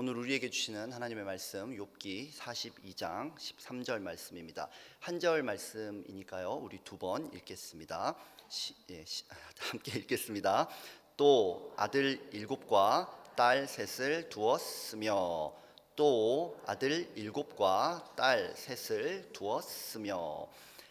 오늘 우리에게 주시는 하나님의 말씀 욥기 42장 13절 말씀입니다. 한 절 말씀이니까요. 우리 두 번 읽겠습니다. 시, 예, 시, 함께 읽겠습니다. 또 아들 일곱과 딸 셋을 두었으며 또 아들 일곱과 딸 셋을 두었으며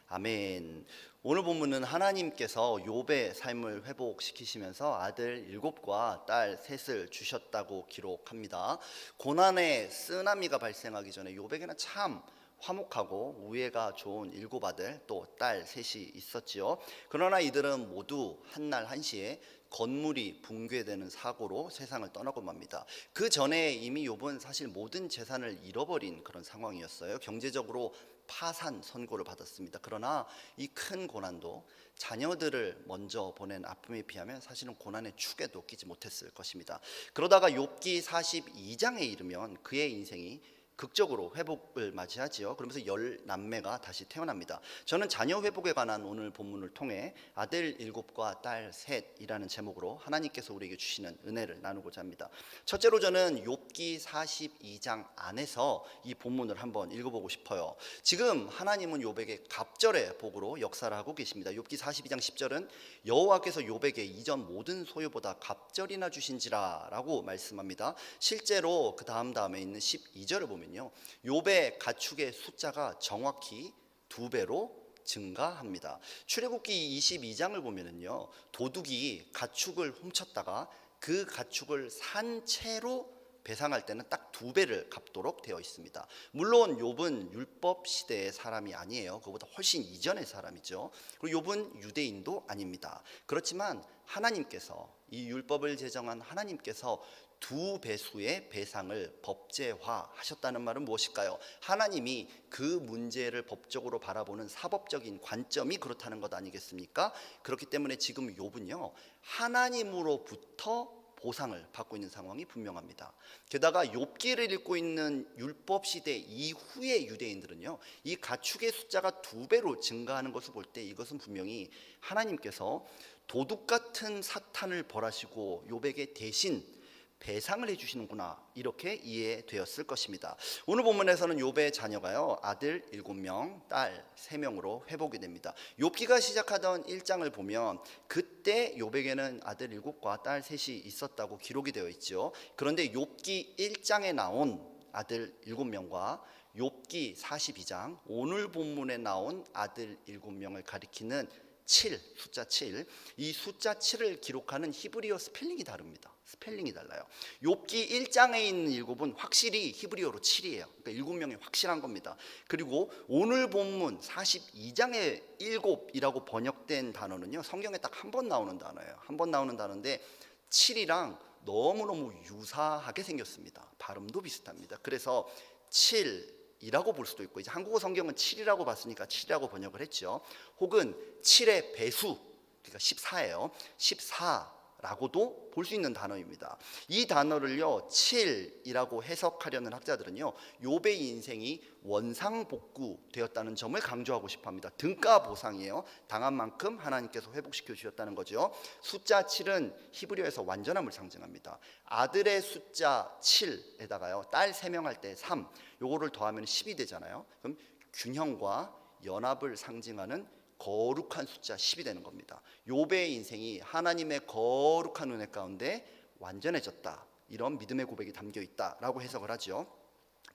아멘. 오늘 본문은 하나님께서 욥의 삶을 회복시키시면서 아들 일곱과 딸 셋을 주셨다고 기록합니다. 고난의 쓰나미가 발생하기 전에 욥에게는 참 화목하고 우애가 좋은 일곱 아들 또 딸 셋이 있었지요. 그러나 이들은 모두 한날 한시에 건물이 붕괴되는 사고로 세상을 떠나고 맙니다. 그 전에 이미 욥은 사실 모든 재산을 잃어버린 그런 상황이었어요. 경제적으로 파산 선고를 받았습니다. 그러나 이 큰 고난도 자녀들을 먼저 보낸 아픔에 비하면 사실은 고난의 축에도 끼지 못했을 것입니다. 그러다가 욥기 42장에 이르면 그의 인생이 극적으로 회복을 맞이하지요. 그러면서 열 남매가 다시 태어납니다. 저는 자녀 회복에 관한 오늘 본문을 통해 아들 일곱과 딸 셋이라는 제목으로 하나님께서 우리에게 주시는 은혜를 나누고자 합니다. 첫째로 저는 욥기 42장 안에서 이 본문을 한번 읽어보고 싶어요. 지금 하나님은 욥에게 갑절의 복으로 역사를 하고 계십니다. 욥기 42장 10절은 여호와께서 욥에게 이전 모든 소유보다 갑절이나 주신지라라고 말씀합니다. 실제로 그 다음 다음에 있는 12절을 보면 요, 욥의 가축의 숫자가 정확히 두 배로 증가합니다. 출애굽기 22장을 보면은요, 도둑이 가축을 훔쳤다가 그 가축을 산 채로 배상할 때는 딱 두 배를 갚도록 되어 있습니다. 물론 욥은 율법 시대의 사람이 아니에요. 그보다 훨씬 이전의 사람이죠. 그리고 욥은 유대인도 아닙니다. 그렇지만 하나님께서 이 율법을 제정한 하나님께서 두 배수의 배상을 법제화하셨다는 말은 무엇일까요? 하나님이 그 문제를 법적으로 바라보는 사법적인 관점이 그렇다는 것 아니겠습니까? 그렇기 때문에 지금 욥은요 하나님으로부터 보상을 받고 있는 상황이 분명합니다. 게다가 욥기를 읽고 있는 율법 시대 이후의 유대인들은요. 이 가축의 숫자가 두 배로 증가하는 것을 볼 때 이것은 분명히 하나님께서 도둑 같은 사탄을 벌하시고 욥에게 대신 배상을 해주시는구나 이렇게 이해되었을 것입니다. 오늘 본문에서는 욥의 자녀가요 아들 일곱 명, 딸세 명으로 회복이 됩니다. 욥기가 시작하던 1장을 보면 그때 욥에게는 아들 일곱과 딸 셋이 있었다고 기록이 되어 있죠. 그런데 욥기 1장에 나온 아들 일곱 명과 욥기 42장 오늘 본문에 나온 아들 일곱 명을 가리키는 7 숫자 7. 이 숫자 7을 기록하는 히브리어 스펠링이 다릅니다. 스펠링이 달라요. 욥기 1장에 있는 일곱은 확실히 히브리어로 7이에요. 그러니까 일곱 명이 확실한 겁니다. 그리고 오늘 본문 42장의 일곱이라고 번역된 단어는요. 성경에 딱 한 번 나오는 단어예요. 한 번 나오는 단어인데 7이랑 너무너무 유사하게 생겼습니다. 발음도 비슷합니다. 그래서 7 이라고 볼 수도 있고 이제 한국어 성경은 7이라고 봤으니까 7이라고 번역을 했죠. 혹은 7의 배수 그러니까 14예요. 14 라고도 볼 수 있는 단어입니다. 이 단어를요 7이라고 해석하려는 학자들은요 욥의 인생이 원상복구 되었다는 점을 강조하고 싶어 합니다. 등가 보상이에요. 당한 만큼 하나님께서 회복시켜 주셨다는 거죠. 숫자 7은 히브리어에서 완전함을 상징합니다. 아들의 숫자 7에다가요 딸 3명 할 때 3, 요거를 더하면 10이 되잖아요. 그럼 균형과 연합을 상징하는 거룩한 숫자 10이 되는 겁니다. 욥의 인생이 하나님의 거룩한 은혜 가운데 완전해졌다. 이런 믿음의 고백이 담겨 있다라고 해석을 하죠.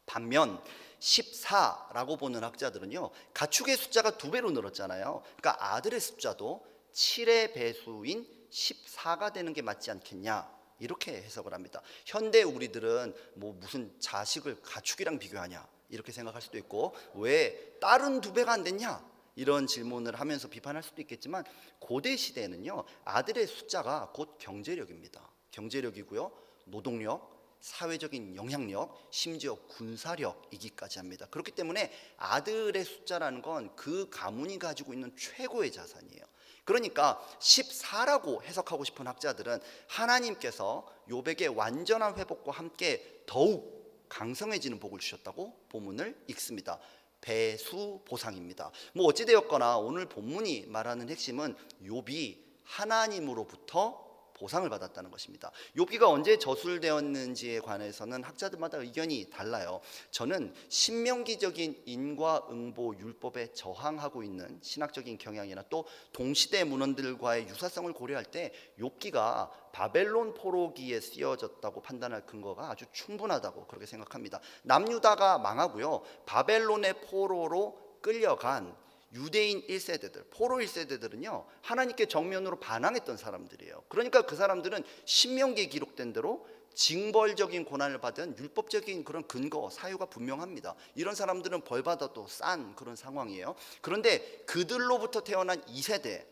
반면 14라고 보는 학자들은요. 가축의 숫자가 두 배로 늘었잖아요. 그러니까 아들의 숫자도 7의 배수인 14가 되는 게 맞지 않겠냐? 이렇게 해석을 합니다. 현대 우리들은 뭐 무슨 자식을 가축이랑 비교하냐? 이렇게 생각할 수도 있고 왜 딸은 두 배가 안 됐냐? 이런 질문을 하면서 비판할 수도 있겠지만 고대 시대에는요 아들의 숫자가 곧 경제력입니다. 경제력이고요 노동력, 사회적인 영향력, 심지어 군사력이기까지 합니다. 그렇기 때문에 아들의 숫자라는 건 그 가문이 가지고 있는 최고의 자산이에요. 그러니까 14라고 해석하고 싶은 학자들은 하나님께서 요백의 완전한 회복과 함께 더욱 강성해지는 복을 주셨다고 본문을 읽습니다. 배수 보상입니다. 뭐 어찌 되었거나 오늘 본문이 말하는 핵심은 욥이 하나님으로부터 보상을 받았다는 것입니다. 욥기가 언제 저술되었는지에 관해서는 학자들마다 의견이 달라요. 저는 신명기적인 인과응보 율법에 저항하고 있는 신학적인 경향이나 또 동시대 문헌들과의 유사성을 고려할 때 욥기가 바벨론 포로기에 쓰여졌다고 판단할 근거가 아주 충분하다고 그렇게 생각합니다. 남유다가 망하고요. 바벨론의 포로로 끌려간 유대인 1세대들, 포로 1세대들은요, 하나님께 정면으로 반항했던 사람들이에요. 그러니까 그 사람들은 신명기에 기록된 대로 징벌적인 고난을 받은 율법적인 그런 근거, 사유가 분명합니다. 이런 사람들은 벌받아도 싼 그런 상황이에요. 그런데 그들로부터 태어난 2세대,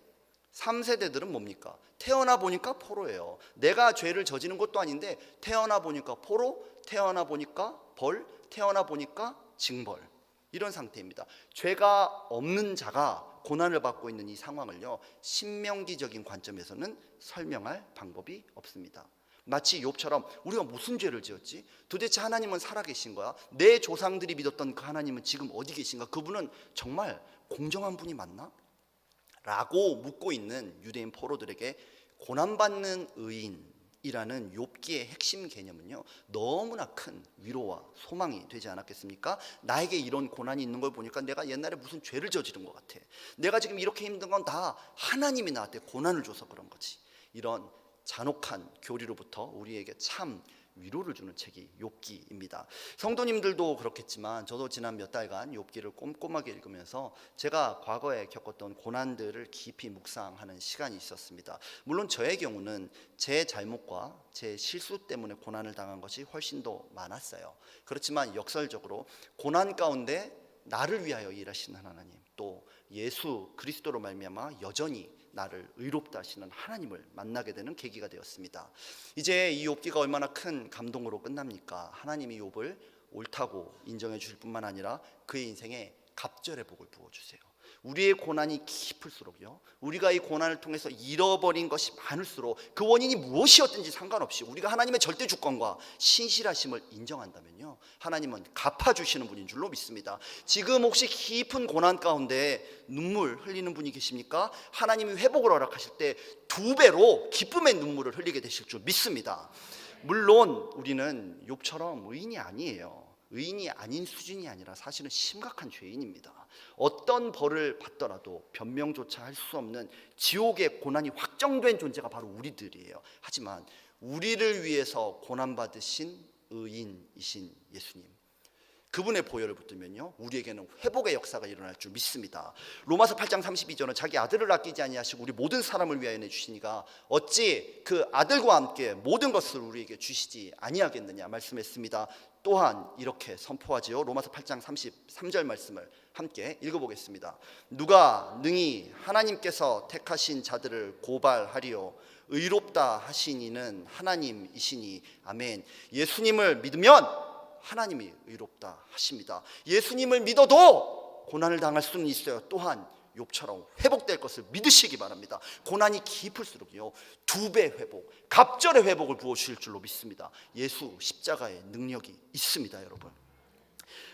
3세대들은 뭡니까? 태어나 보니까 포로예요. 내가 죄를 저지른 것도 아닌데 태어나 보니까 포로, 태어나 보니까 벌, 태어나 보니까 징벌. 이런 상태입니다. 죄가 없는 자가 고난을 받고 있는 이 상황을요. 신명기적인 관점에서는 설명할 방법이 없습니다. 마치 욥처럼 우리가 무슨 죄를 지었지? 도대체 하나님은 살아계신 거야? 내 조상들이 믿었던 그 하나님은 지금 어디 계신가? 그분은 정말 공정한 분이 맞나? 라고 묻고 있는 유대인 포로들에게 고난받는 의인 이라는 욥기의 핵심 개념은요 너무나 큰 위로와 소망이 되지 않았겠습니까? 나에게 이런 고난이 있는 걸 보니까 내가 옛날에 무슨 죄를 저지른 것 같아. 내가 지금 이렇게 힘든 건 다 하나님이 나한테 고난을 줘서 그런 거지. 이런 잔혹한 교리로부터 우리에게 참 위로를 주는 책이 욥기입니다. 성도님들도 그렇겠지만 저도 지난 몇 달간 욥기를 꼼꼼하게 읽으면서 제가 과거에 겪었던 고난들을 깊이 묵상하는 시간이 있었습니다. 물론 저의 경우는 제 잘못과 제 실수 때문에 고난을 당한 것이 훨씬 더 많았어요. 그렇지만 역설적으로 고난 가운데 나를 위하여 일하시는 하나님 또 예수 그리스도로 말미암아 여전히 나를 의롭다 하시는 하나님을 만나게 되는 계기가 되었습니다. 이제 이 욥기가 얼마나 큰 감동으로 끝납니까? 하나님이 욥을 옳다고 인정해 주실 뿐만 아니라 그의 인생에 갑절의 복을 부어 주세요. 우리의 고난이 깊을수록요. 우리가 이 고난을 통해서 잃어버린 것이 많을수록 그 원인이 무엇이었든지 상관없이 우리가 하나님의 절대 주권과 신실하심을 인정한다면요. 하나님은 갚아 주시는 분인 줄로 믿습니다. 지금 혹시 깊은 고난 가운데 눈물 흘리는 분이 계십니까? 하나님이 회복을 허락하실 때 두 배로 기쁨의 눈물을 흘리게 되실 줄 믿습니다. 물론 우리는 욥처럼 의인이 아니에요. 의인이 아닌 수준이 아니라 사실은 심각한 죄인입니다. 어떤 벌을 받더라도 변명조차 할 수 없는 지옥의 고난이 확정된 존재가 바로 우리들이에요. 하지만 우리를 위해서 고난 받으신 의인이신 예수님. 그분의 보혈을 붙들면요 우리에게는 회복의 역사가 일어날 줄 믿습니다. 로마서 8장 32절은 자기 아들을 아끼지 아니하시고 우리 모든 사람을 위하여 내주시니가 어찌 그 아들과 함께 모든 것을 우리에게 주시지 아니하겠느냐 말씀했습니다. 또한 이렇게 선포하지요. 로마서 8장 33절 말씀을 함께 읽어보겠습니다. 누가 능히 하나님께서 택하신 자들을 고발하리요 의롭다 하신 이는 하나님이시니 아멘. 예수님을 믿으면 하나님이 의롭다 하십니다. 예수님을 믿어도 고난을 당할 수는 있어요. 또한 욥처럼 회복될 것을 믿으시기 바랍니다. 고난이 깊을수록요 두 배 회복, 갑절의 회복을 부어 주실 줄로 믿습니다. 예수 십자가의 능력이 있습니다, 여러분.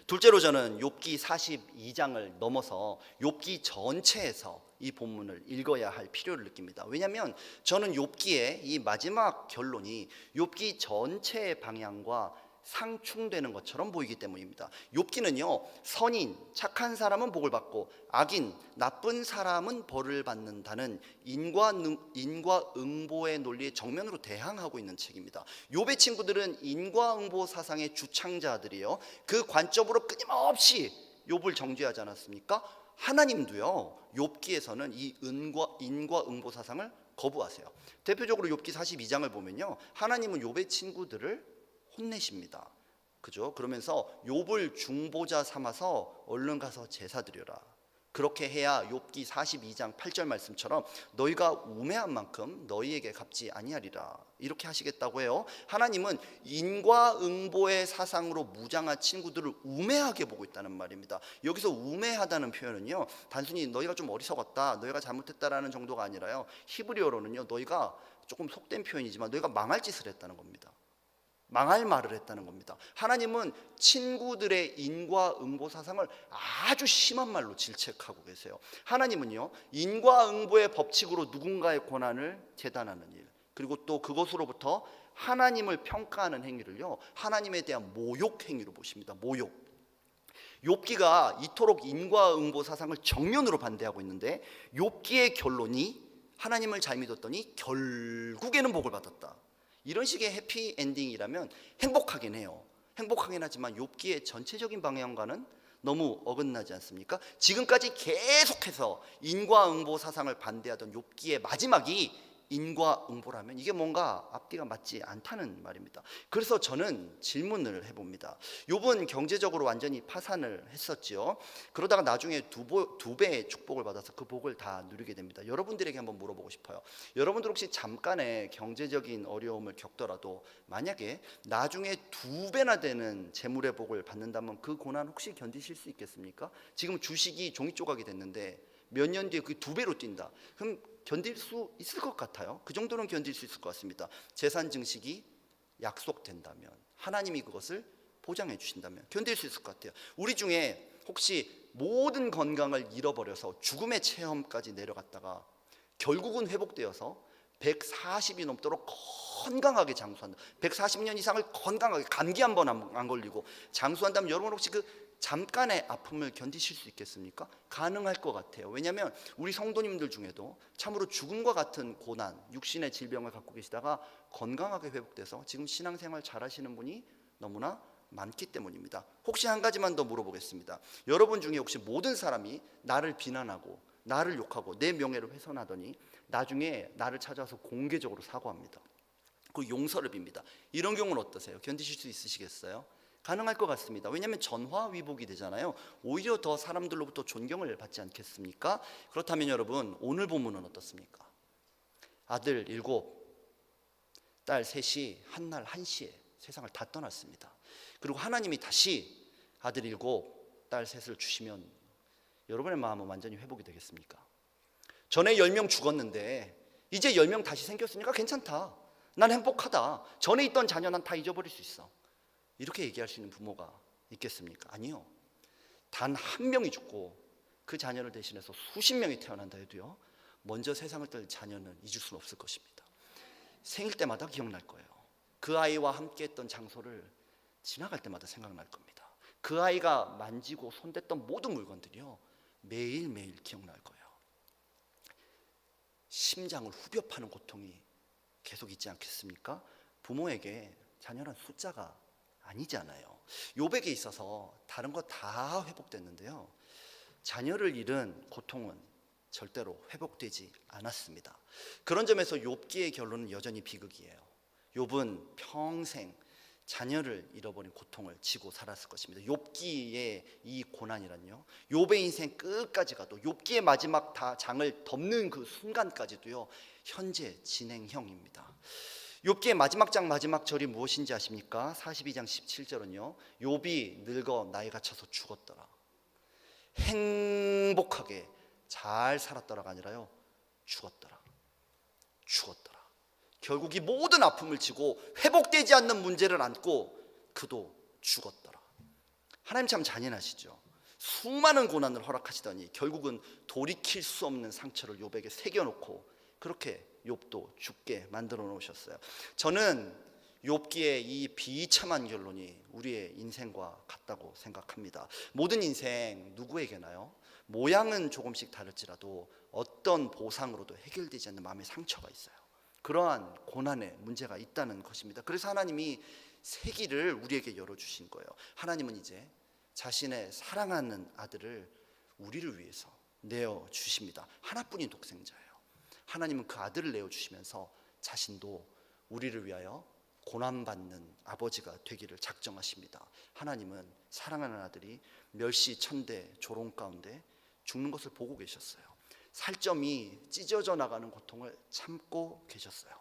둘째로 저는 욥기 42장을 넘어서 욥기 전체에서 이 본문을 읽어야 할 필요를 느낍니다. 왜냐하면 저는 욥기의 이 마지막 결론이 욥기 전체의 방향과 상충되는 것처럼 보이기 때문입니다. 욥기는요 선인 착한 사람은 복을 받고 악인 나쁜 사람은 벌을 받는다는 인과 인과 응보의 논리에 정면으로 대항하고 있는 책입니다. 욥의 친구들은 인과 응보 사상의 주창자들이에요. 그 관점으로 끊임없이 욥을 정죄하지 않았습니까? 하나님도요 욥기에서는 이 인과 인과 응보 사상을 거부하세요. 대표적으로 욥기 42장을 보면요 하나님은 욥의 친구들을 혼내십니다. 그죠? 그러면서 욥을 중보자 삼아서 얼른 가서 제사 드려라. 그렇게 해야 욥기 42장 8절 말씀처럼 너희가 우매한 만큼 너희에게 갚지 아니하리라. 이렇게 하시겠다고 해요. 하나님은 인과응보의 사상으로 무장한 친구들을 우매하게 보고 있다는 말입니다. 여기서 우매하다는 표현은요. 단순히 너희가 좀 어리석었다, 너희가 잘못했다라는 정도가 아니라요. 히브리어로는요. 너희가 조금 속된 표현이지만 너희가 망할 짓을 했다는 겁니다. 망할 말을 했다는 겁니다. 하나님은 친구들의 인과응보 사상을 아주 심한 말로 질책하고 계세요. 하나님은요, 인과응보의 법칙으로 누군가의 고난을 재단하는 일, 그리고 또 그것으로부터 하나님을 평가하는 행위를요. 하나님에 대한 모욕 행위로 보십니다. 모욕. 욥기가 이토록 인과응보 사상을 정면으로 반대하고 있는데 욥기의 결론이 하나님을 잘 믿었더니 결국에는 복을 받았다. 이런 식의 해피 엔딩이라면 행복하긴 해요. 행복하긴 하지만 욥기의 전체적인 방향과는 너무 어긋나지 않습니까? 지금까지 계속해서 인과응보 사상을 반대하던 욥기의 마지막이 인과응보라면 이게 뭔가 앞뒤가 맞지 않다는 말입니다. 그래서 저는 질문을 해봅니다. 욥은 경제적으로 완전히 파산을 했었지요. 그러다가 나중에 두, 보, 두 배의 축복을 받아서 그 복을 다 누리게 됩니다. 여러분들에게 한번 물어보고 싶어요. 여러분들 혹시 잠깐의 경제적인 어려움을 겪더라도 만약에 나중에 두 배나 되는 재물의 복을 받는다면 그 고난 혹시 견디실 수 있겠습니까? 지금 주식이 종이 조각이 됐는데 몇 년 뒤에 그게 두 배로 뛴다. 그럼 견딜 수 있을 것 같아요. 그 정도는 견딜 수 있을 것 같습니다. 재산 증식이 약속된다면 하나님이 그것을 보장해 주신다면 견딜 수 있을 것 같아요. 우리 중에 혹시 모든 건강을 잃어버려서 죽음의 체험까지 내려갔다가 결국은 회복되어서 140이 넘도록 건강하게 장수한다. 140년 이상을 건강하게 감기 한 번 안 걸리고 장수한다면 여러분 혹시 그 잠깐의 아픔을 견디실 수 있겠습니까? 가능할 것 같아요. 왜냐하면 우리 성도님들 중에도 참으로 죽음과 같은 고난, 육신의 질병을 갖고 계시다가 건강하게 회복돼서 지금 신앙생활 잘하시는 분이 너무나 많기 때문입니다. 혹시 한 가지만 더 물어보겠습니다. 여러분 중에 혹시 모든 사람이 나를 비난하고 나를 욕하고 내 명예를 훼손하더니 나중에 나를 찾아서 공개적으로 사과합니다. 그 용서를 빕니다. 이런 경우는 어떠세요? 견디실 수 있으시겠어요? 가능할 것 같습니다. 왜냐하면 전화위복이 되잖아요. 오히려 더 사람들로부터 존경을 받지 않겠습니까? 그렇다면 여러분 오늘 본문은 어떻습니까? 아들 일곱, 딸 셋이 한 날 한시에 세상을 다 떠났습니다. 그리고 하나님이 다시 아들 일곱, 딸 셋을 주시면 여러분의 마음은 완전히 회복이 되겠습니까? 전에 열 명 죽었는데 이제 열 명 다시 생겼으니까 괜찮다. 난 행복하다. 전에 있던 자녀 난 다 잊어버릴 수 있어. 이렇게 얘기할 수 있는 부모가 있겠습니까? 아니요. 단 한 명이 죽고 그 자녀를 대신해서 수십 명이 태어난다 해도요. 먼저 세상을 떠날 자녀는 잊을 수는 없을 것입니다. 생일 때마다 기억날 거예요. 그 아이와 함께 했던 장소를 지나갈 때마다 생각날 겁니다. 그 아이가 만지고 손댔던 모든 물건들이요. 매일매일 기억날 거예요. 심장을 후벼 파는 고통이 계속 있지 않겠습니까? 부모에게 자녀란 숫자가 아니잖아요. 요백에 있어서 다른 거 다 회복됐는데요. 자녀를 잃은 고통은 절대로 회복되지 않았습니다. 그런 점에서 욥기의 결론은 여전히 비극이에요. 욥은 평생 자녀를 잃어버린 고통을 지고 살았을 것입니다. 욥기의 이 고난이란요. 욥의 인생 끝까지 가도 욥기의 마지막 다 장을 덮는 그 순간까지도요. 현재 진행형입니다. 욥기의 마지막 장 마지막 절이 무엇인지 아십니까? 42장 17절은요. 욥이 늙어 나이가 차서 죽었더라. 행복하게 잘 살았더라가 아니라요. 죽었더라. 죽었더라. 결국 이 모든 아픔을 지고 회복되지 않는 문제를 안고 그도 죽었더라. 하나님 참 잔인하시죠. 수많은 고난을 허락하시더니 결국은 돌이킬 수 없는 상처를 욥에게 새겨놓고 그렇게 욥도 죽게 만들어 놓으셨어요. 저는 욥기의 이 비참한 결론이 우리의 인생과 같다고 생각합니다. 모든 인생 누구에게나요? 모양은 조금씩 다를지라도 어떤 보상으로도 해결되지 않는 마음의 상처가 있어요. 그러한 고난의 문제가 있다는 것입니다. 그래서 하나님이 세기를 우리에게 열어 주신 거예요. 하나님은 이제 자신의 사랑하는 아들을 우리를 위해서 내어 주십니다. 하나뿐인 독생자예요. 하나님은 그 아들을 내어 주시면서 자신도 우리를 위하여 고난받는 아버지가 되기를 작정하십니다. 하나님은 사랑하는 아들이 멸시 천대 조롱 가운데 죽는 것을 보고 계셨어요. 살점이 찢어져 나가는 고통을 참고 계셨어요.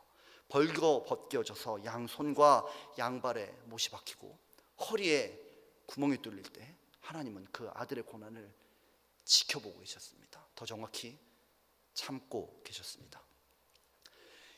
벌거 벗겨져서 양손과 양발에 못이 박히고 허리에 구멍이 뚫릴 때 하나님은 그 아들의 고난을 지켜보고 계셨습니다. 더 정확히 참고 계셨습니다.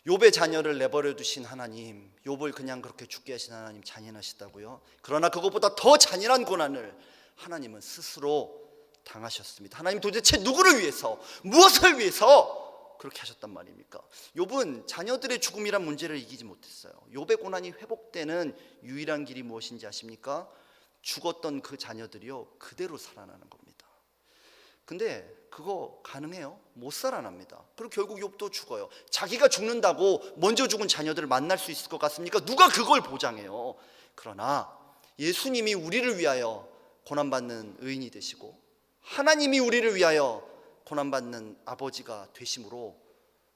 욥의 자녀를 내버려 두신 하나님, 욥을 그냥 그렇게 죽게 하신 하나님 잔인하시다고요. 그러나 그것보다 더 잔인한 고난을 하나님은 스스로 당하셨습니다. 하나님 도대체 누구를 위해서, 무엇을 위해서 그렇게 하셨단 말입니까? 욥은 자녀들의 죽음이란 문제를 이기지 못했어요. 욥의 고난이 회복되는 유일한 길이 무엇인지 아십니까? 죽었던 그 자녀들이요 그대로 살아나는 겁니다. 근데 그거 가능해요? 못 살아납니다. 그리고 결국 욥도 죽어요. 자기가 죽는다고 먼저 죽은 자녀들을 만날 수 있을 것 같습니까? 누가 그걸 보장해요? 그러나 예수님이 우리를 위하여 고난받는 의인이 되시고 하나님이 우리를 위하여 고난받는 아버지가 되심으로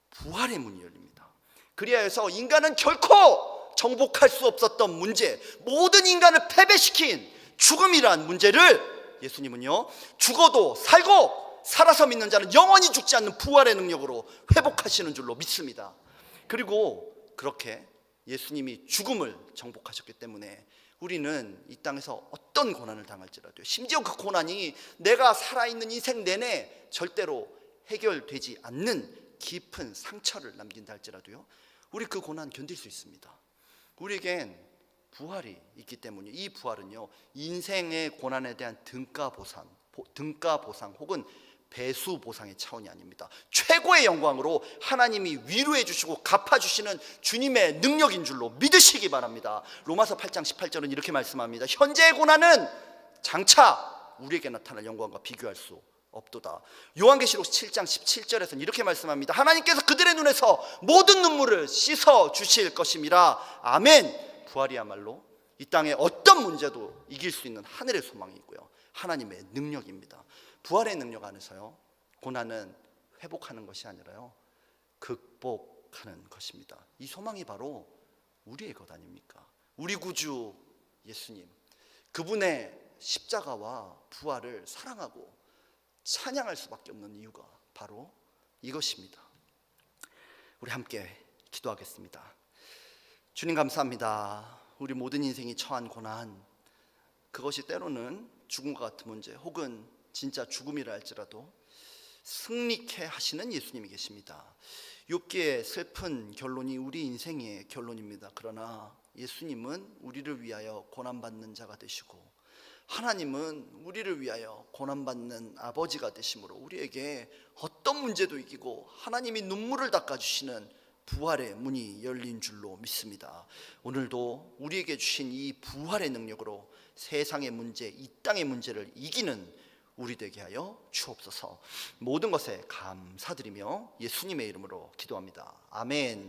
부활의 문이 열립니다. 그리하여서 인간은 결코 정복할 수 없었던 문제, 모든 인간을 패배시킨 죽음이란 문제를 예수님은요, 죽어도 살고 살아서 믿는 자는 영원히 죽지 않는 부활의 능력으로 회복하시는 줄로 믿습니다. 그리고 그렇게 예수님이 죽음을 정복하셨기 때문에 우리는 이 땅에서 어떤 고난을 당할지라도 심지어 그 고난이 내가 살아있는 인생 내내 절대로 해결되지 않는 깊은 상처를 남긴다 할지라도요 우리 그 고난 견딜 수 있습니다 우리에겐 부활이 있기 때문에 이 부활은요 인생의 고난에 대한 등가 보상 보- 등가 보상 혹은 배수 보상의 차원이 아닙니다. 최고의 영광으로 하나님이 위로해 주시고 갚아 주시는 주님의 능력인 줄로 믿으시기 바랍니다. 로마서 8장 18절은 이렇게 말씀합니다. 현재의 고난은 장차 우리에게 나타날 영광과 비교할 수 없도다. 요한계시록 7장 17절에서는 이렇게 말씀합니다. 하나님께서 그들의 눈에서 모든 눈물을 씻어 주실 것임이라. 아멘. 부활이야말로 이 땅의 어떤 문제도 이길 수 있는 하늘의 소망이고요. 하나님의 능력입니다. 부활의 능력 안에서요. 고난은 회복하는 것이 아니라요. 극복하는 것입니다. 이 소망이 바로 우리의 것 아닙니까? 우리 구주 예수님. 그분의 십자가와 부활을 사랑하고 찬양할 수밖에 없는 이유가 바로 이것입니다. 우리 함께 기도하겠습니다. 주님 감사합니다. 우리 모든 인생이 처한 고난 그것이 때로는 죽음과 같은 문제 혹은 진짜 죽음이라 할지라도 승리케 하시는 예수님이 계십니다. 욥기의 슬픈 결론이 우리 인생의 결론입니다. 그러나 예수님은 우리를 위하여 고난받는 자가 되시고 하나님은 우리를 위하여 고난받는 아버지가 되심으로 우리에게 어떤 문제도 이기고 하나님이 눈물을 닦아주시는 부활의 문이 열린 줄로 믿습니다. 오늘도 우리에게 주신 이 부활의 능력으로 세상의 문제, 이 땅의 문제를 이기는 우리 되게 하여 주옵소서. 모든 것에 감사드리며 예수님의 이름으로 기도합니다. 아멘.